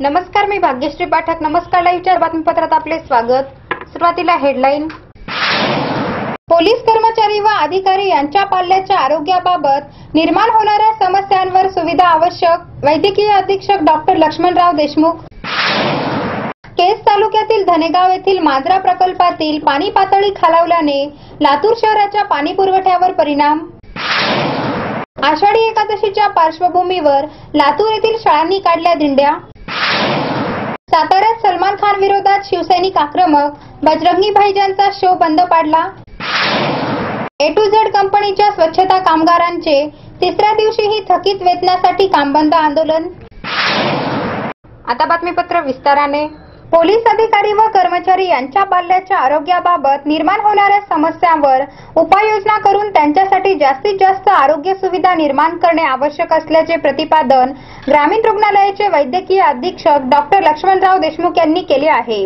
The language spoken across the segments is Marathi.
नमस्कार मी भाग्यश्री पाठक. नमस्कार लाईव्हच्या बातमीपत्रात आपले स्वागत. सुरुवातीला हेडलाईन. पोलीस कर्मचारी व अधिकारी यांच्या पाल्याच्या आरोग्याबाबत निर्माण होणाऱ्या समस्यांवर सुविधा आवश्यक वैद्यकीय अधीक्षक डॉक्टर लक्ष्मणराव देशमुख. केस तालुक्यातील धनेगाव येथील मांजरा प्रकल्पातील पाणी पातळी खालावल्याने लातूर शहराच्या पाणी पुरवठ्यावर परिणाम. आषाढी एकादशीच्या पार्श्वभूमीवर लातूर येथील शाळांनी काढल्या दिंड्या. साताऱ्यात सलमान खान विरोधात शिवसैनिक आक्रमक बजरंगी भाईजानचा शो बंद पाडला. ए टू झेड कंपनीच्या स्वच्छता कामगारांचे तिसऱ्या दिवशीही थकीत वेतनासाठी काम बंद आंदोलन. आता बातमीपत्र विस्ताराने. पोलीस अधिकारी व कर्मचारी यांच्या पाल्याच्या आरोग्याबाबत निर्माण होणाऱ्या समस्यांवर उपाययोजना करून त्यांच्यासाठी जास्तीत जास्त आरोग्य सुविधा निर्माण करणे आवश्यक असल्याचे प्रतिपादन ग्रामीण रुग्णालयाचे वैद्यकीय अधीक्षक डॉक्टर लक्ष्मणराव देशमुख यांनी केले आहे.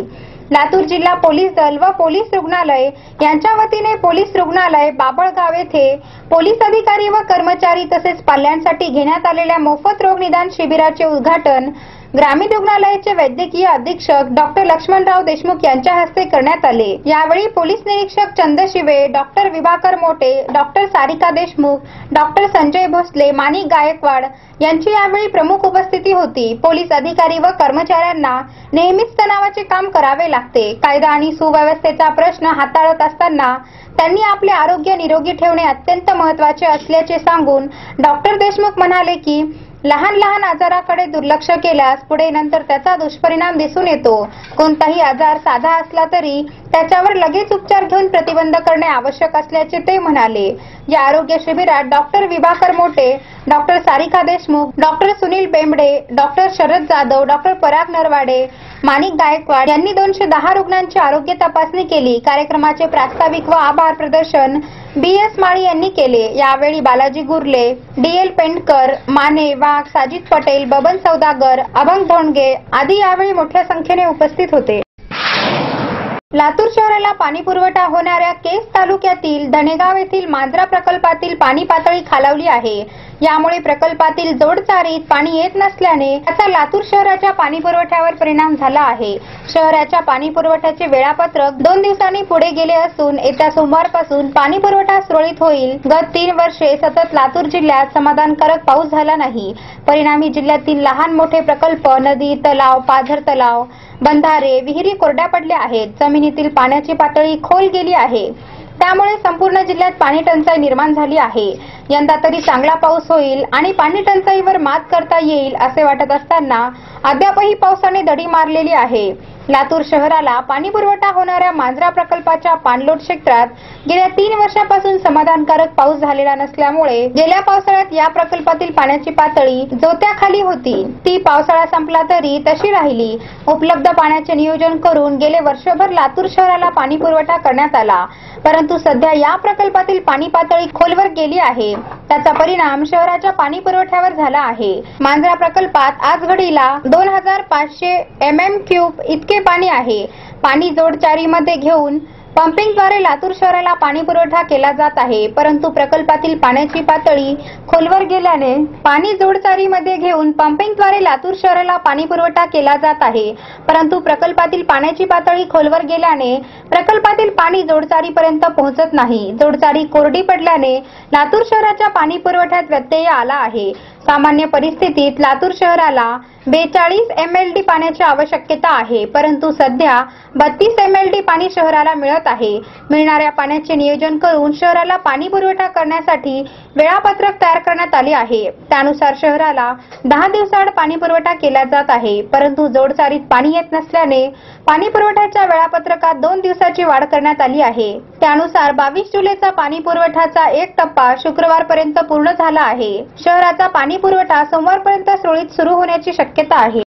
लातूर जिल्हा पोलीस दल व पोलीस रुग्णालय यांच्या वतीने पोलीस रुग्णालय बाबळगाव येथे पोलीस अधिकारी व कर्मचारी तसेच पाल्यांसाठी घेण्यात आलेल्या मोफत रोग निदान शिबिराचे उद्घाटन ग्रामीण रुग्णालयाचे वैद्यकीय अधीक्षक डॉक्टर लक्ष्मणराव देशमुख यांच्या हस्ते करण्यात आले. यावेळी पोलीस निरीक्षक Chandshive doctor Vibhakar Mote doctor Sarika Deshmukh doctor Sanjay Bhosale Manik Gaikwad यांची यावेळी प्रमुख उपस्थिती होती. पोलीस अधिकारी व कर्मचाऱ्यांना नेहमीच तणावाचे काम करावे लागते. कायदा आणि सुव्यवस्थेचा प्रश्न हाताळत असताना त्यांनी आपले आरोग्य निरोगी ठेवणे अत्यंत महत्त्वाचे असल्याचे सांगून डॉक्टर देशमुख म्हणाले की लहान लहान आजाराकडे दुर्लक्ष केल्यास पुढे नंतर त्याचा दुष्परिणाम दिसून येतो. कोणताही आजार साधा असला तरी त्याच्यावर लगेच उपचार घेऊन प्रतिबंध करणे आवश्यक असल्याचे ते म्हणाले. या आरोग्य शिबिरात doctor Vibhakar Mote doctor Sarika Deshmukh doctor Sunil Bembde doctor Sharad Jadhav doctor Parag Narwade Manik Gaikwad यांनी दोनशे दहा रुग्णांची आरोग्य तपासणी केली. कार्यक्रमाचे प्रास्ताविक व आभार प्रदर्शन बी एस माळी यांनी केले. यावेळी बालाजी गुरले डी एल पेंडकर माने वा वाघ साजिद पटेल बबन सौदागर अभंग धोंडगे आदी यावेळी मोठ्या संख्येने उपस्थित होते. लातूर शहराला पाणी पुरवठा होणाऱ्या केस तालुक्यातील धनेगाव येथील मांजरा प्रकल्पातील पाणी पातळी खालावली आहे. यामुळे प्रकल्पातील जोडचारीत पाणी येत नसल्याने त्याचा लातूर शहराच्या पाणी पुरवठ्यावर परिणाम झाला आहे. शहराच्या पाणी पुरवठ्याचे वेळापत्रक दोन दिवसांनी पुढे गेले असून येत्या सोमवारपासून पाणी पुरवठा सुरळीत होईल. गत तीन वर्षे सतत लातूर जिल्ह्यात समाधानकारक पाऊस झाला नाही. परिणामी जिल्ह्यातील लहान मोठे प्रकल्प नदी तलाव पाझर तलाव बंधारे विहिरी कोरड्या पडल्या आहेत. जमिनीतील पाण्याची पातळी खोल गेली आहे. त्यामुळे संपूर्ण जिल्ह्यात पाणी टंचाई निर्माण झाली आहे. यंदा तरी चांगला पाऊस होईल आणि पाणी टंचाईवर मात करता येईल असे वाटत असताना अद्यापही पावसाने दडी मारलेली आहे. लातूर शहराला पाणी पुरवठा होणाऱ्या मांजरा प्रकल्पाच्या पाणलोट क्षेत्रात गेल्या तीन वर्षापासून समाधानकारक पाऊस झालेला नसल्यामुळे गेल्या पावसाळ्यात या प्रकल्पातील पाण्याची पातळी जोत्याखाली होती. ती पावसाळा संपला तरी तशी राहिली. उपलब्ध पाण्याचे नियोजन करून गेले वर्षभर लातूर शहराला पाणी पुरवठा करण्यात आला. परंतु सध्या या प्रकल्पातील पाणी पातळी खोलवर गेली आहे. त्याचा परिणाम शहराच्या पाणी पुरवठ्यावर झाला आहे. मांजरा प्रकल्पात आज घडीला दोन हजार पाचशे एम एम क्यूब इतके पाणी आहे. पाणी जोडचारीमध्ये घेऊन पंपिंगद्वारे लातूर शहराला पाणी पुरवठा केला जात आहे परंतु प्रकल्पातील पाण्याची पातळी खोलवर गेल्याने पाणी जोडचारीमध्ये घेऊन पंपिंगद्वारे लातूर शहराला पाणी पुरवठा केला जात आहे. परंतु प्रकल्पातील पाण्याची पातळी खोलवर गेल्याने प्रकल्पातील पाणी जोडचारीपर्यंत पोहोचत नाही. जोडचारी कोरडी पडल्याने लातूर शहराच्या पाणी पुरवठ्यात व्यत्यय आला आहे. सामान्य परिस्थितीत लातूर शहराला बेचाळीस एम एल डी पाण्याची आवश्यकता आहे परंतु सध्या बत्तीस एम एल डी पाणी शहराला मिळत लागत आहे. मिळणाऱ्या पाण्याचे नियोजन करून शहराला पाणी पुरवठा करण्यासाठी वेळापत्रक तयार करण्यात आले आहे. त्यानुसार शहराला दहा दिवसाआड पाणी पुरवठा केला जात आहे. परंतु जोडचारीत पाणी येत नसल्याने पाणी पुरवठ्याच्या वेळापत्रकात दोन दिवसाची वाढ करण्यात आली आहे. त्यानुसार बावीस जुलैचा पाणी पुरवठ्याचा एक टप्पा शुक्रवारपर्यंत पूर्ण झाला आहे. शहराचा पाणी पुरवठा सोमवारपर्यंत सुरळीत सुरू होण्याची शक्यता आहे.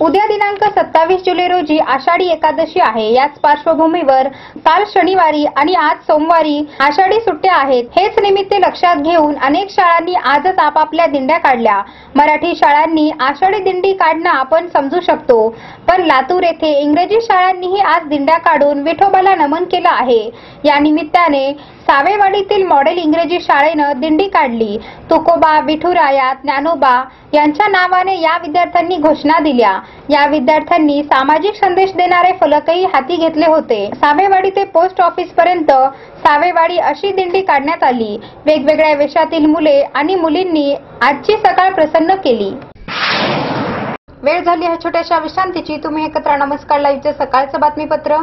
उद्या दिनांक सत्तावीस जुलै रोजी आषाढी एकादशी आहे. याच पार्श्वभूमीवर काल शनिवारी आणि आज सोमवारी आषाढी सुट्ट्या आहेत. हेच निमित्त लक्षात घेऊन अनेक शाळांनी आजच आपापल्या दिंड्या काढल्या. मराठी शाळांनी आषाढी दिंडी काढणं आपण समजू शकतो. पण लातूर येथे इंग्रजी शाळांनीही आज दिंड्या काढून विठोबाला नमन केलं आहे. या निमित्ताने सावेवाडीतील मॉडेल इंग्रजी शाळेनं दिंडी काढली. तुकोबा विठुराया ज्ञानोबा यांच्या नावाने या विद्यार्थ्यांनी घोषणा दिल्या. या विद्यार्थ्यांनी सामाजिक संदेश देणारे फलकही हाती घेतले होते. सावेवाडी ते पोस्ट ऑफिस पर्यंत सावेवाडी अशी दिंडी काढण्यात आली. वेगवेगळ्या वेशातील मुले आणि मुलींनी आजची सकाळ प्रसन्न केली. वेळ झाली आहे छोट्याशा विश्रांतीची. तुम्ही एकत्र नमस्कार. लाईव्हचं सकाळचं बातमीपत्र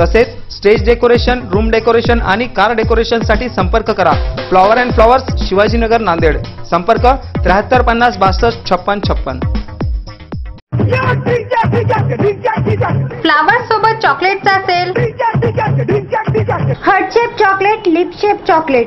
तसेच स्टेज डेकोरेशन रूम डेकोरेशन आणि कार डेकोरेशनसाठी संपर्क करा. Flower and flowers Shivajinagar Nanded. संपर्क त्र्याहत्तर पन्नास बासष्ट छप्पन छप्पन. फ्लावर सोबत चॉकलेटचा sale heart shape chocolate lip shape chocolate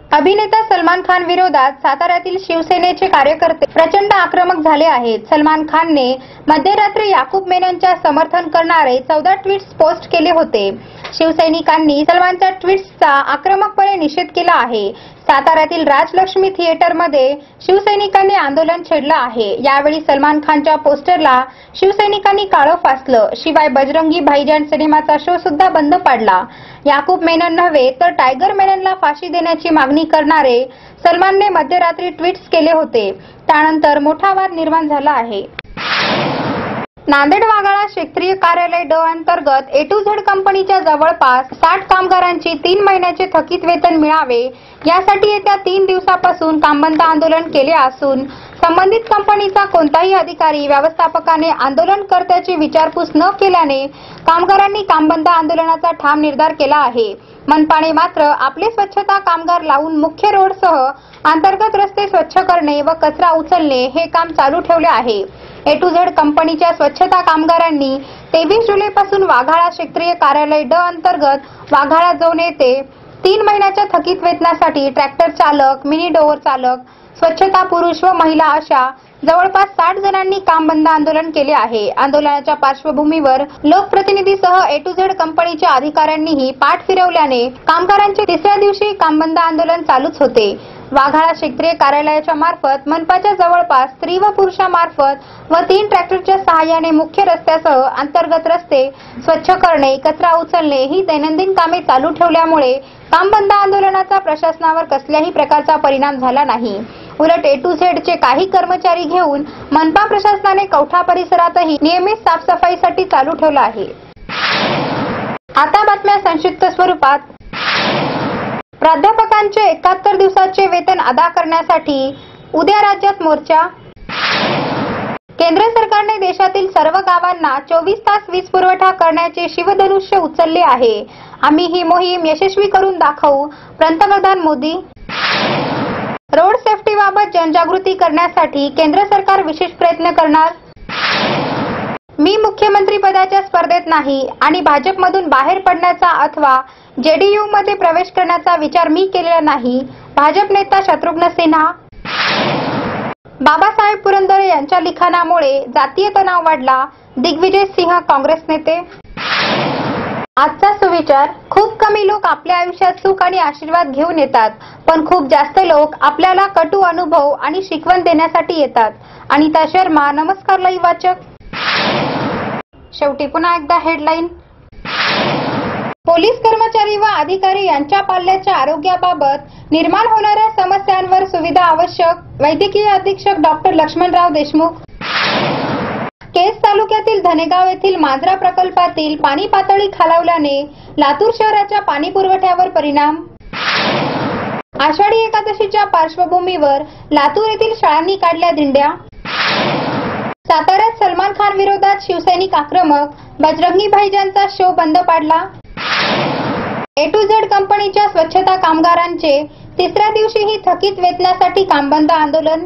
अभिनेता सलमान खान विरोधात साताऱ्यातील शिवसेनेचे कार्यकर्ते प्रचंड आक्रमक झाले आहेत. सलमान खानने मध्यरात्री याकूब मेननच्या समर्थन करणारे चौदा ट्विट्स पोस्ट केले होते. शिवसैनिकांनी सलमानच्या ट्विट्सचा आक्रमकपणे निषेध केला आहे. साताऱ्यातील राजलक्ष्मी थिएटरमध्ये शिवसैनिकांनी आंदोलन छेडलं आहे. यावेळी सलमान खानच्या पोस्टरला शिवसैनिकांनी काळं फासलं. शिवाय बजरंगी भाईजान सिनेमाचा शो सुद्धा बंद पाडला. याकूब मेनन नव्हे तर टायगर मेननला फाशी देण्याची मागणी करणारे सलमानने मध्यरात्री ट्विट्स केले होते. त्यानंतर मोठा वाद निर्माण झाला आहे. नांदेड वाघाळा क्षेत्रीय कार्यालय ड अंतर्गत ए टू झेड कंपनीच्या जवळपास साठ कामगारांची तीन महिन्याचे थकीत वेतन मिळावे यासाठी येत्या तीन दिवसापासून कामबंद आंदोलन केले असून संबंधित कंपनीचा कोणताही अधिकारी व्यवस्थापकाने आंदोलनकर्त्याची विचारपूस न केल्याने कामगारांनी कामबंद आंदोलनाचा ठाम निर्धार केला आहे. मनपाने मात्र आपले स्वच्छता कामगार लावून मुख्य रोडसह अंतर्गत रस्ते स्वच्छ करणे व कचरा उचलणे हे काम चालू ठेवले आहे. ए टू झेड कंपनीच्या स्वच्छता कामगारांनी तेवीस जुलैपासून वाघाळा क्षेत्रीय कार्यालय ड अंतर्गत वाघाळा झोन येथे तीन महिन्याच्या थकीत वेतनासाठी ट्रॅक्टर चालक मिनी डोअर चालक स्वच्छता पुरुष व महिला अशा जवळपास साठ जणांनी काम बंद आंदोलन केले आहे. आंदोलनाच्या पार्श्वभूमीवर लोकप्रतिनिधीसह ए टू झेड कंपनीच्या अधिकाऱ्यांनीही पाठ फिरवल्याने कामगारांचे तिसऱ्या दिवशी काम बंद आंदोलन चालूच होते. वाघाळा क्षेत्रीय कार्यालयाच्या मार्फत मनपाच्या जवळपास स्त्री व पुरुषामार्फत व तीन ट्रॅक्टरच्या सहाय्याने मुख्य रस्त्यासह अंतर्गत रस्ते स्वच्छ करणे कचरा उचलणे ही दैनंदिन कामे चालू ठेवल्यामुळे काम बंद आंदोलनाचा प्रशासनावर कसल्याही प्रकारचा परिणाम झाला नाही. उलट ए टू झेडचे काही कर्मचारी घेऊन मनपा प्रशासनाने कवठा परिसरातही नियमित साफसफाईसाठी चालू ठेवला आहे. आता बातम्या संक्षिप्त स्वरूपात. प्राध्यापकांचे एकाहत्तर दिवसाचे वेतन अदा करण्यासाठी उद्या राज्यात मोर्चा. केंद्र सरकारने देशातील सर्व गावांना चोवीस तास वीज पुरवठा करण्याचे शिवधनुष्य उचलले आहे. आम्ही ही मोहीम यशस्वी करून दाखवू पंतप्रधान मोदी. रोड सेफ्टीबाबत जनजागृती करण्यासाठी केंद्र सरकार विशेष प्रयत्न करणार? मी मुख्यमंत्री पदाच्या स्पर्धेत नाही आणि भाजपमधून बाहेर पडण्याचा अथवा जेडीयू मध्ये प्रवेश करण्याचा विचार मी केलेला नाही भाजप नेता शत्रुघ्न सिन्हा. बाबासाहेब पुरंदरे यांच्या लिखाणामुळे जातीय तणाव वाढला दिग्विजय सिंह काँग्रेस नेते. आजचा सुविचार खूप कमी लोक आपल्या आयुष्यात सुख आणि आशीर्वाद घेऊन येतात पण खूप जास्त लोक आपल्याला कटू अनुभव आणि शिकवण देण्यासाठी येतात. अनिता शर्मा नमस्कार लाईव्ह वाचक. शेवटी पुन्हा एकदा हेडलाईन पोलीस कर्मचारी व अधिकारी यांच्या पाल्याच्या आरोग्याबाबत निर्माण होणाऱ्या समस्यांवर सुविधा आवश्यक वैद्यकीय अधीक्षक डॉक्टर लक्ष्मणराव देशमुख केस तालुक्यातील धनेगाव येथील मांजरा प्रकल्पातील पाणी पातळी खालावल्याने लातूर शहराच्या पाणी पुरवठ्यावर परिणाम. आषाढी एकादशीच्या पार्श्वभूमीवर लातूर येथील शाळांनी काढल्या दिंड्या. साताऱ्यात सलमान खान विरोधात शिवसैनिक आक्रमक बजरंगी भाईजानचा शो बंद पाडला. ए टू झेड कंपनीच्या स्वच्छता कामगारांचे तिसऱ्या दिवशीही थकीत वेतनासाठी कामबंद आंदोलन.